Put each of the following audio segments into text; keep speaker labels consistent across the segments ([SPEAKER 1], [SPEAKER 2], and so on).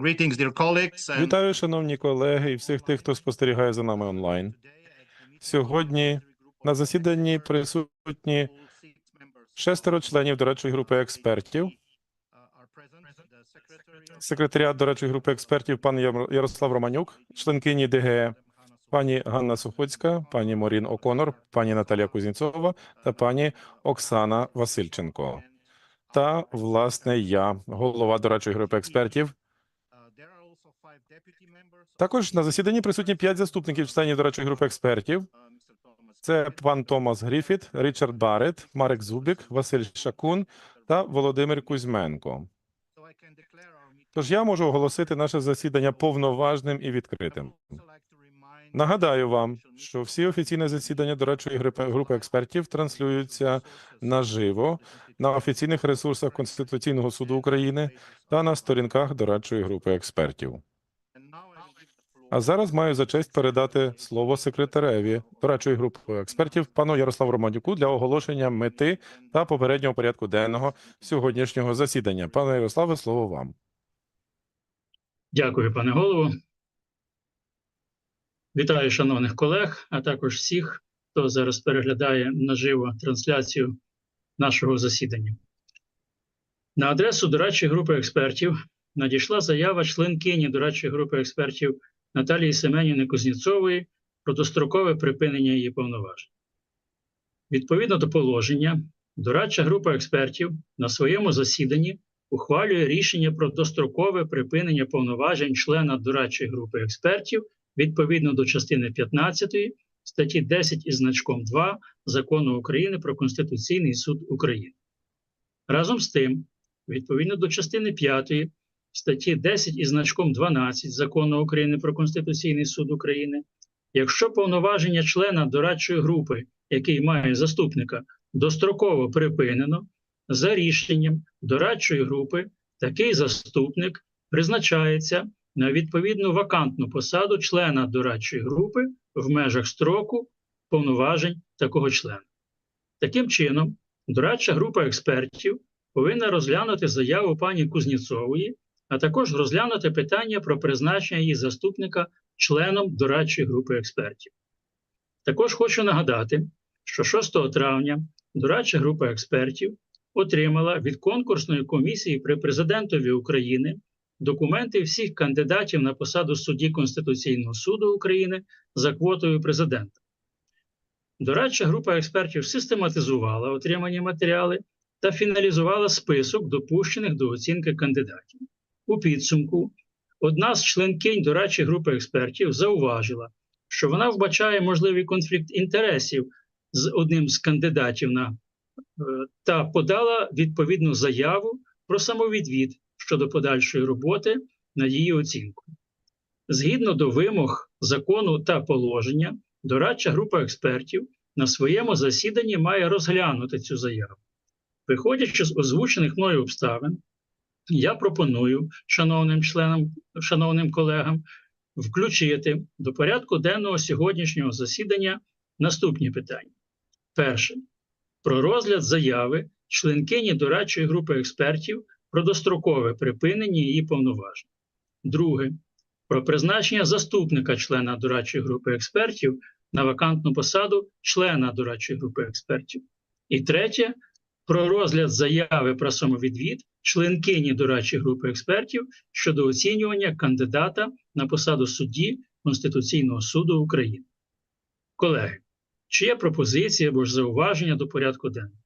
[SPEAKER 1] Greetings, dear colleagues.
[SPEAKER 2] Вітаю, шановні колеги, і всіх тих, хто спостерігає за нами онлайн. Сьогодні на засіданні присутні шестеро членів дорадчої групи експертів. Секретаріат дорадчої групи експертів пан Ярослав Романюк, членкині ДГЕ, пані Ганна Сухоцька, пані Морін Оконор, пані Наталія Кузнєцова та пані Оксана Васильченко. Та власне я, голова дорадчої групи експертів. Також на засіданні присутні п'ять заступників членів дорадчої групи експертів. Це пан Томас Гріфіт, Річард Барет, Марек Зубік, Василь Шакун та Володимир Кузьменко. Тож я можу оголосити наше засідання повноважним і відкритим. Нагадаю вам, що всі офіційні засідання дорадчої групи, групи експертів транслюються наживо на офіційних ресурсах Конституційного суду України та на сторінках дорадчої групи експертів. А зараз маю за честь передати слово секретареві дорадчої групи експертів пану Ярославу Романюку для оголошення мети та попереднього порядку денного сьогоднішнього засідання. Пане Ярославе, слово вам.
[SPEAKER 3] Дякую, пане голово. Вітаю шановних колег, а також всіх, хто зараз переглядає наживо трансляцію нашого засідання. На адресу дорадчої групи експертів надійшла заява членкині дорадчої групи експертів Наталії Семенівни Кузнєцової про дострокове припинення її повноважень. Відповідно до положення, дорадча група експертів на своєму засіданні ухвалює рішення про дострокове припинення повноважень члена дорадчої групи експертів відповідно до частини 15 статті 10 із значком 2 Закону України про Конституційний суд України. Разом з тим, відповідно до частини 5 статті 10 із значком 12 Закону України про Конституційний суд України, якщо повноваження члена дорадчої групи, який має заступника, достроково припинено, за рішенням дорадчої групи такий заступник призначається на відповідну вакантну посаду члена дорадчої групи в межах строку повноважень такого члена. Таким чином, дорадча група експертів повинна розглянути заяву пані Кузнєцової, а також розглянути питання про призначення її заступника членом дорадчої групи експертів. Також хочу нагадати, що 6 травня дорадча група експертів отримала від конкурсної комісії при президентові України документи всіх кандидатів на посаду судді Конституційного суду України за квотою президента. Дорадча група експертів систематизувала отримані матеріали та фіналізувала список допущених до оцінки кандидатів. У підсумку одна з членкинь дорадчої групи експертів зауважила, що вона вбачає можливий конфлікт інтересів з одним з кандидатів на е, та подала відповідну заяву про самовідвід щодо подальшої роботи над її оцінкою. Згідно до вимог закону та положення, дорадча група експертів на своєму засіданні має розглянути цю заяву. Виходячи з озвучених мною обставин, я пропоную шановним членам, шановним колегам включити до порядку денного сьогоднішнього засідання наступні питання. Перше про розгляд заяви членкині дорадчої групи експертів про дострокове припинення її повноважень. Друге про призначення заступника члена дорадчої групи експертів на вакантну посаду члена дорадчої групи експертів. І третє про розгляд заяви про самовідвід членкині дорадчої групи експертів щодо оцінювання кандидата на посаду судді Конституційного суду України. Колеги, чи є пропозиції або ж зауваження до порядку денного?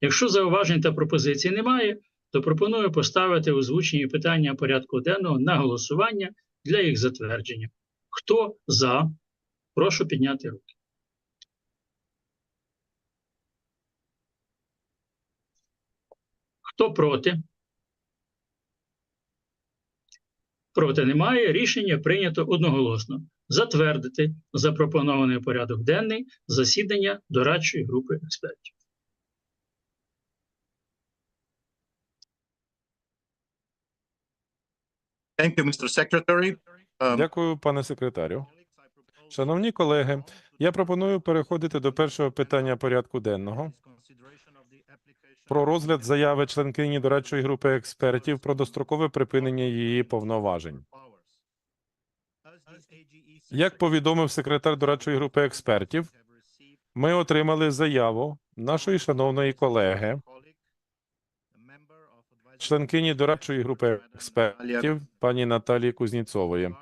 [SPEAKER 3] Якщо зауважень та пропозицій немає, то пропоную поставити озвучені питання порядку денного на голосування для їх затвердження. Хто за? Прошу підняти руки. Хто проти? Проти немає. Рішення прийнято одноголосно. Затвердити запропонований порядок денний засідання дорадчої групи експертів.
[SPEAKER 1] Thank you, Mr. Secretary. Um,
[SPEAKER 2] Дякую, пане секретарю. Шановні колеги, я пропоную переходити до першого питання порядку денного. Про розгляд заяви членкині дорадчої групи експертів про дострокове припинення її повноважень. Як повідомив секретар дорадчої групи експертів, ми отримали заяву нашої шановної колеги, членкині дорадчої групи експертів пані Наталії Кузніцової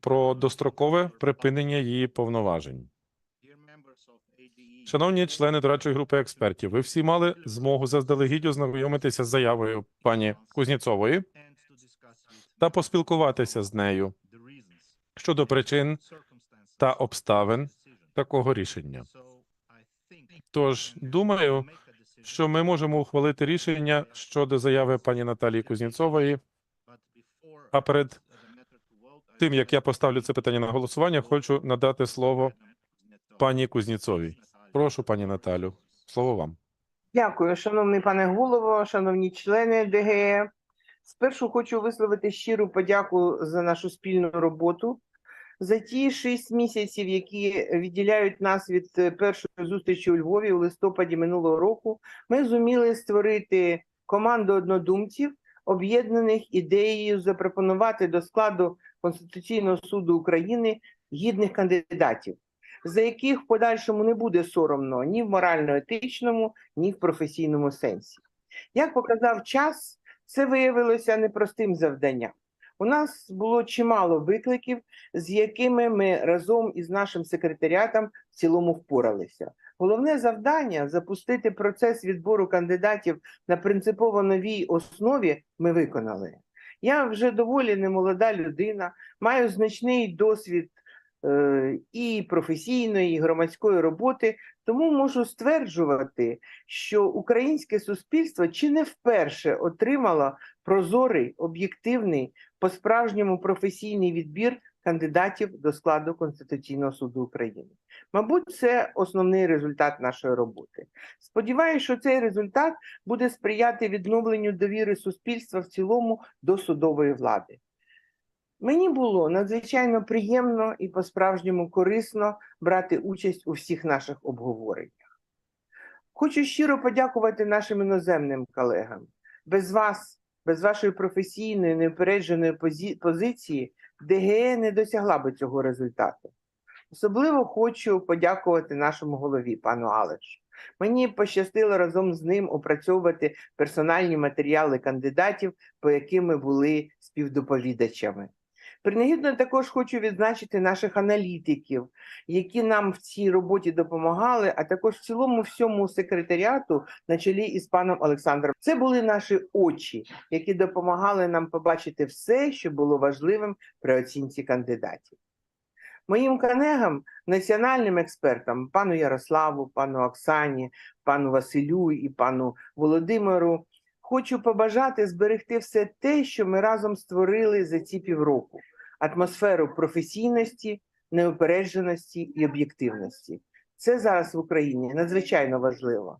[SPEAKER 2] про дострокове припинення її повноважень. Шановні члени дорадчої групи експертів, ви всі мали змогу заздалегідь ознайомитися з заявою пані Кузніцової та поспілкуватися з нею щодо причин та обставин такого рішення. Тож думаю, що ми можемо ухвалити рішення щодо заяви пані Наталії Кузніцової. А перед тим як я поставлю це питання на голосування, хочу надати слово пані Кузніцовій. Прошу, пані Наталю, слово вам.
[SPEAKER 4] Дякую, шановний пане голово, шановні члени ДГЕ. Спершу хочу висловити щиру подяку за нашу спільну роботу, за ті шість місяців, які відділяють нас від е, першої зустрічі у Львові у листопаді минулого року. Ми зуміли створити команду однодумців, об'єднаних ідеєю запропонувати до складу Конституційного суду України гідних кандидатів за яких в подальшому не буде соромно ні в морально-етичному, ні в професійному сенсі. Як показав час, це виявилося непростим завданням. У нас було чимало викликів, з якими ми разом із нашим секретаріатом в цілому впоралися. Головне завдання запустити процес відбору кандидатів на принципово новій основі ми виконали. Я вже доволі немолода людина, маю значний досвід і професійної, і громадської роботи, тому можу стверджувати, що українське суспільство чи не вперше отримало прозорий, об'єктивний, по-справжньому професійний відбір кандидатів до складу Конституційного суду України. Мабуть, це основний результат нашої роботи. Сподіваюся, що цей результат буде сприяти відновленню довіри суспільства в цілому до судової влади. Мені було надзвичайно приємно і по-справжньому корисно брати участь у всіх наших обговореннях. Хочу щиро подякувати нашим іноземним колегам. Без вас, без вашої професійної неупередженої позі- позиції, ДГЕ не досягла би цього результату. Особливо хочу подякувати нашому голові, пану Алешу. Мені пощастило разом з ним опрацьовувати персональні матеріали кандидатів, по яким ми були співдоповідачами. Принагідно також хочу відзначити наших аналітиків, які нам в цій роботі допомагали, а також в цілому всьому секретаріату на чолі із паном Олександром. Це були наші очі, які допомагали нам побачити все, що було важливим при оцінці кандидатів. Моїм колегам, національним експертам, пану Ярославу, пану Оксані, пану Василю і пану Володимиру, хочу побажати зберегти все те, що ми разом створили за ці півроку: атмосферу професійності, неупередженості і об'єктивності. Це зараз в Україні надзвичайно важливо.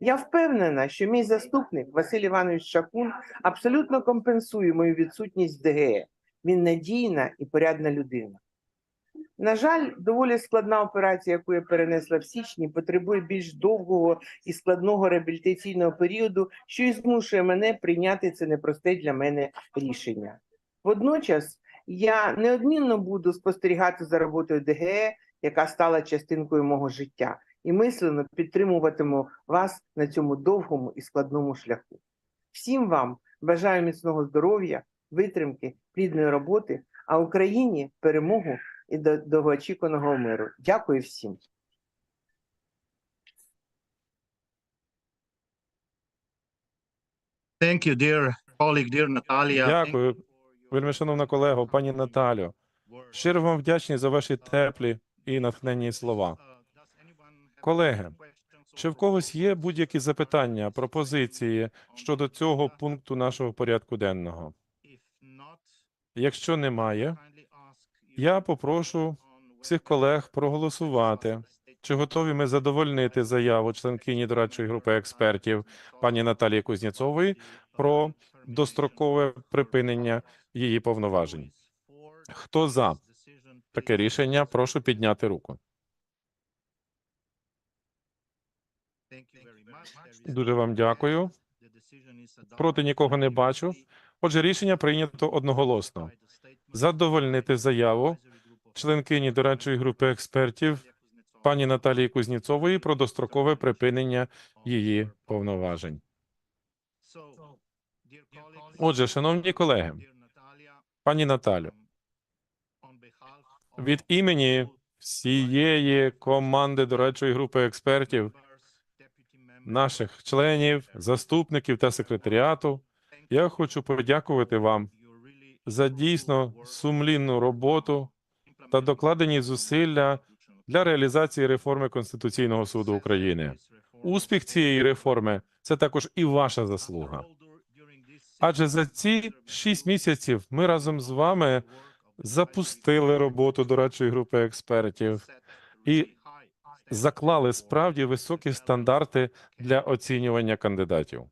[SPEAKER 4] Я впевнена, що мій заступник Василь Іванович Шакун абсолютно компенсує мою відсутність в ДГЕ. Він надійна і порядна людина. На жаль, доволі складна операція, яку я перенесла в січні, потребує більш довгого і складного реабілітаційного періоду, що і змушує мене прийняти це непросте для мене рішення. Водночас я неодмінно буду спостерігати за роботою ДГЕ, яка стала частинкою мого життя, і мислено підтримуватиму вас на цьому довгому і складному шляху. Всім вам бажаю міцного здоров'я, витримки, плідної роботи, а Україні перемогу і до довгоочікуваного миру. Дякую всім.
[SPEAKER 1] Thank you, dear colleague, dear Natalia.
[SPEAKER 2] Дякую, вельми шановна колего, пані Наталю. Щиро вам вдячні за ваші теплі і натхненні слова. Колеги, Чи в когось є будь-які запитання, пропозиції щодо цього пункту нашого порядку денного? Якщо немає, я попрошу всіх колег проголосувати. Чи готові ми задовольнити заяву членкині дорадчої групи експертів пані Наталії Кузніцової про дострокове припинення її повноважень? Хто за таке рішення? Прошу підняти руку. Дуже вам дякую. Проти нікого не бачу. Отже, рішення прийнято одноголосно. Задовольнити заяву членкині дорадчої групи експертів пані Наталії Кузніцової про дострокове припинення її повноважень. Отже, шановні колеги, пані Наталю, від імені всієї команди дорадчої групи експертів, наших членів, заступників та секретаріату, я хочу подякувати вам за дійсно сумлінну роботу та докладені зусилля для реалізації реформи Конституційного суду України. Успіх цієї реформи це також і ваша заслуга. Адже за ці шість місяців ми разом з вами запустили роботу дорадчої групи експертів і заклали справді високі стандарти для оцінювання кандидатів.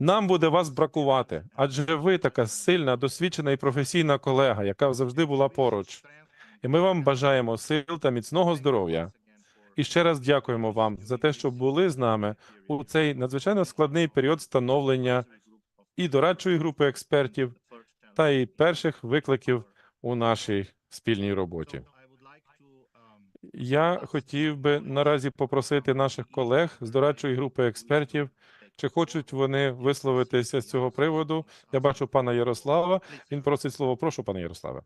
[SPEAKER 2] Нам буде вас бракувати, адже ви така сильна, досвідчена і професійна колега, яка завжди була поруч. І ми вам бажаємо сил та міцного здоров'я. І ще раз дякуємо вам за те, що були з нами у цей надзвичайно складний період становлення і дорадчої групи експертів, та і перших викликів у нашій спільній роботі. Я хотів би наразі попросити наших колег з дорадчої групи експертів, чи хочуть вони висловитися з цього приводу. Я бачу пана Ярослава. Він просить слово. Прошу, пане Ярославе.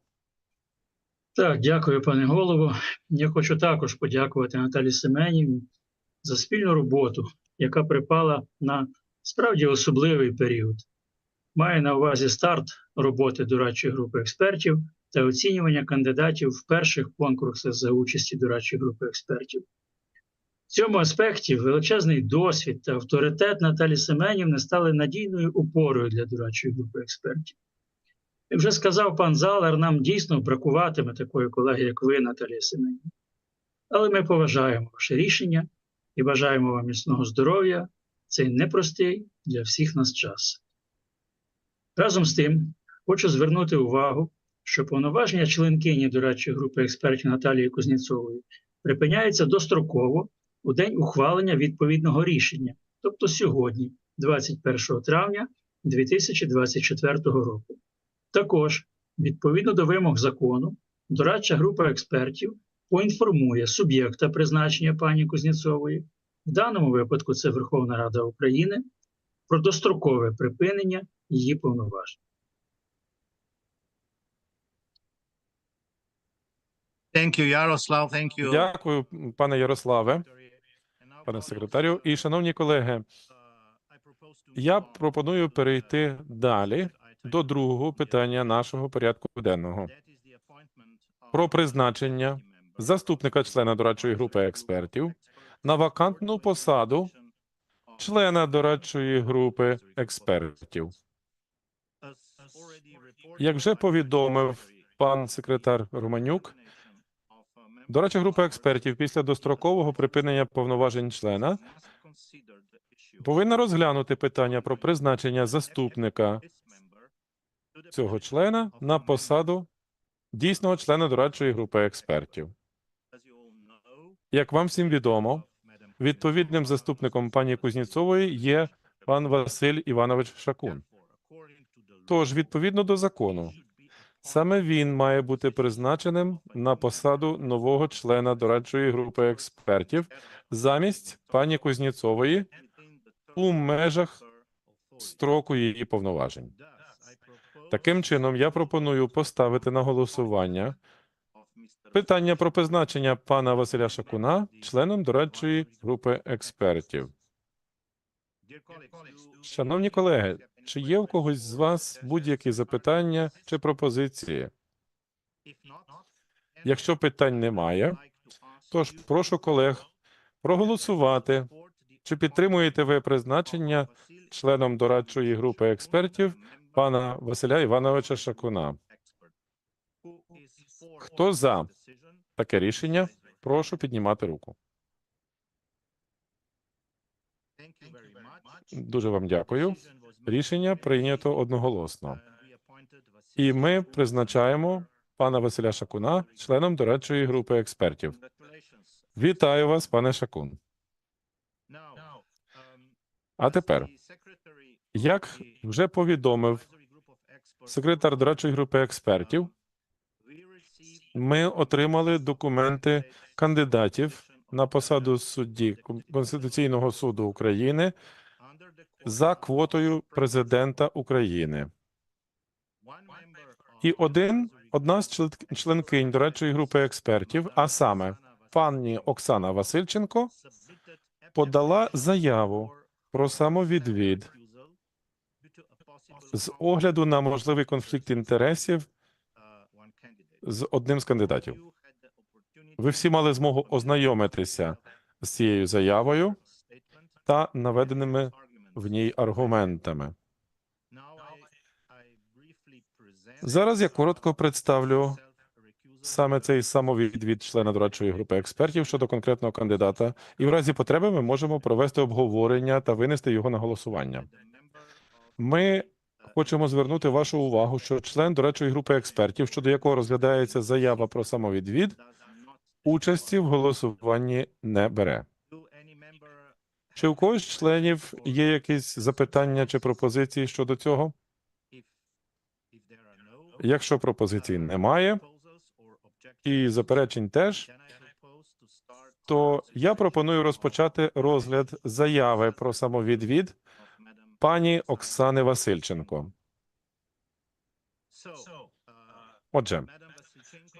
[SPEAKER 3] Так, дякую, пане голово. Я хочу також подякувати Наталі Семенівні за спільну роботу, яка припала на справді особливий період. Маю на увазі старт роботи дорадчої групи експертів та оцінювання кандидатів в перших конкурсах за участі дорадчої групи експертів. В цьому аспекті величезний досвід та авторитет Наталі Семенівни стали надійною опорою для дорадчої групи експертів. Як вже сказав пан Залар, нам дійсно бракуватиме такої колеги, як ви, Наталія Семенівна. Але ми поважаємо ваше рішення і бажаємо вам міцного здоров'я. Цей непростий для всіх нас час. Разом з тим, хочу звернути увагу, що повноваження членкині дорадчої групи експертів Наталії Кузніцової припиняються достроково у день ухвалення відповідного рішення, тобто сьогодні, 21 травня 2024 року. Також, відповідно до вимог закону, дорадча група експертів поінформує суб'єкта призначення пані Кузніцової, в даному випадку це Верховна Рада України, про дострокове припинення її повноважень.
[SPEAKER 1] Thank you, Yaroslav. Thank you.
[SPEAKER 2] Дякую, пане Ярославе, пане секретарю. І шановні колеги, я пропоную перейти далі до другого питання нашого порядку денного про призначення заступника члена дорадчої групи експертів на вакантну посаду члена дорадчої групи експертів. Як вже повідомив пан секретар Романюк, дорадча група експертів після дострокового припинення повноважень члена повинна розглянути питання про призначення заступника цього члена на посаду дійсного члена дорадчої групи експертів. Як вам всім відомо, відповідним заступником пані Кузніцової є пан Василь Іванович Шакун. Тож, відповідно до закону, саме він має бути призначеним на посаду нового члена дорадчої групи експертів замість пані Кузніцової у межах строку її повноважень. Таким чином, я пропоную поставити на голосування питання про призначення пана Василя Шакуна членом дорадчої групи експертів. Шановні колеги, чи є у когось з вас будь-які запитання чи пропозиції? Якщо питань немає, тож прошу колег проголосувати, чи підтримуєте ви призначення членом дорадчої групи експертів пана Василя Івановича Шакуна. Хто за таке рішення? Прошу піднімати руку. Дуже вам дякую. Рішення прийнято одноголосно. І ми призначаємо пана Василя Шакуна членом дорадчої групи експертів. Вітаю вас, пане Шакун. А тепер, як вже повідомив секретар дорадчої групи експертів, ми отримали документи кандидатів на посаду судді Конституційного суду України за квотою президента України. І один одна з член- членкинь дорадчої групи експертів, а саме пані Оксана Васильченко, подала заяву про самовідвід з огляду на можливий конфлікт інтересів з одним з кандидатів. Ви всі мали змогу ознайомитися з цією заявою та наведеними в ній аргументами. Зараз я коротко представлю саме цей самовідвід члена дорадчої групи експертів щодо конкретного кандидата, і в разі потреби ми можемо провести обговорення та винести його на голосування. Ми хочемо звернути вашу увагу, що член дорадчої групи експертів, щодо якого розглядається заява про самовідвід, участі в голосуванні не бере. Чи у когось членів є якісь запитання чи пропозиції щодо цього? Якщо пропозицій немає і заперечень теж, то я пропоную розпочати розгляд заяви про самовідвід пані Оксани Васильченко. Отже,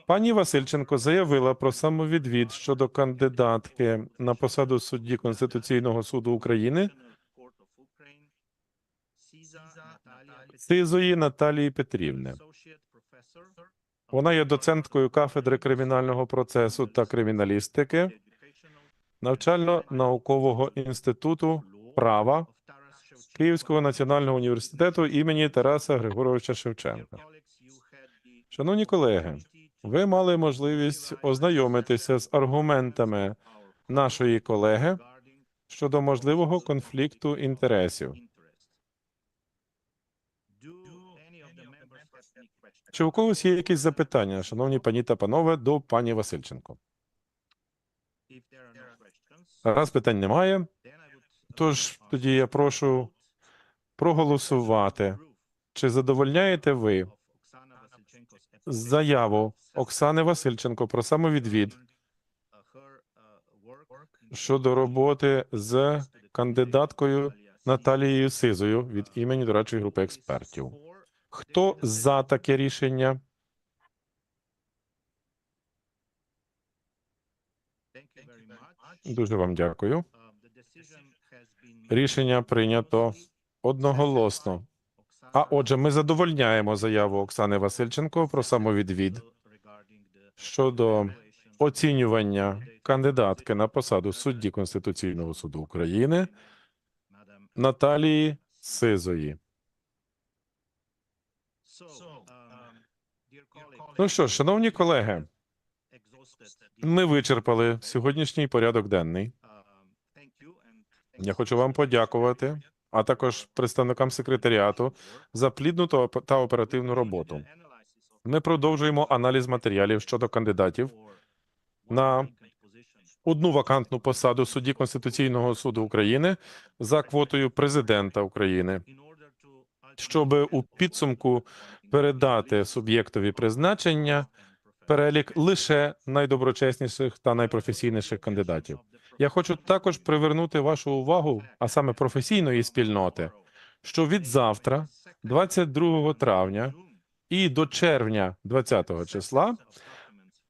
[SPEAKER 2] пані Васильченко заявила про самовідвід щодо кандидатки на посаду судді Конституційного суду України Сизої Наталії Петрівни. Вона є доценткою кафедри кримінального процесу та криміналістики навчально-наукового інституту права Київського національного університету імені Тараса Григоровича Шевченка. Шановні колеги, ви мали можливість ознайомитися з аргументами нашої колеги щодо можливого конфлікту інтересів. Чи у когось є якісь запитання, шановні пані та панове, до пані Васильченко? Раз питань немає, тож тоді я прошу проголосувати. Чи задовольняєте ви заяву Оксани Васильченко про самовідвід щодо роботи з кандидаткою Наталією Сизою від імені дорадчої групи експертів? Хто за таке рішення? Дуже вам дякую. Рішення прийнято одноголосно. А отже, ми задовольняємо заяву Оксани Васильченко про самовідвід щодо оцінювання кандидатки на посаду судді Конституційного суду України Наталії Сизої. Ну що шановні колеги, ми вичерпали сьогоднішній порядок денний. Я хочу вам подякувати, а також представникам секретаріату за плідну та оперативну роботу. Ми продовжуємо аналіз матеріалів щодо кандидатів на одну вакантну посаду судді Конституційного суду України за квотою президента України, щоб у підсумку передати суб'єктові призначення перелік лише найдоброчесніших та найпрофесійніших кандидатів. Я хочу також привернути вашу увагу, а саме професійної спільноти, що від завтра, 22 травня, і до червня 20 числа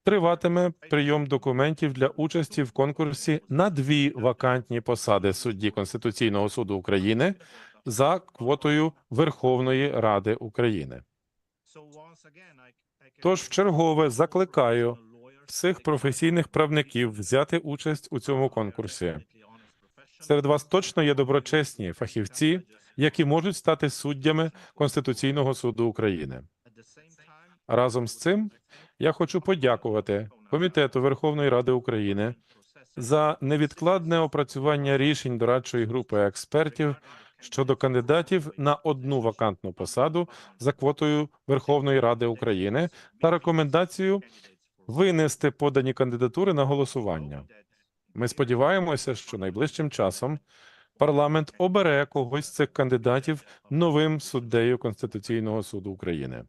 [SPEAKER 2] триватиме прийом документів для участі в конкурсі на дві вакантні посади судді Конституційного суду України за квотою Верховної Ради України. Тож вчергове закликаю всіх професійних правників взяти участь у цьому конкурсі. Серед вас точно є доброчесні фахівці, які можуть стати суддями Конституційного суду України. Разом з цим я хочу подякувати Комітету Верховної Ради України за невідкладне опрацювання рішень дорадчої групи експертів щодо кандидатів на одну вакантну посаду за квотою Верховної Ради України та рекомендацію винести подані кандидатури на голосування. Ми сподіваємося, що найближчим часом парламент обере когось з цих кандидатів новим суддею Конституційного суду України.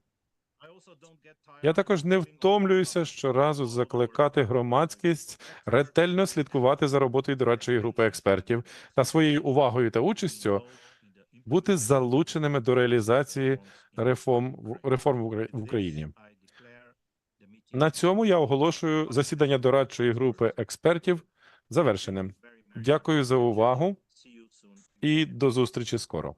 [SPEAKER 2] Я також не втомлююся щоразу закликати громадськість ретельно слідкувати за роботою дорадчої групи експертів та своєю увагою та участю бути залученими до реалізації реформ реформ в Україні. На цьому я оголошую засідання дорадчої групи експертів завершеним. Дякую за увагу і до зустрічі скоро.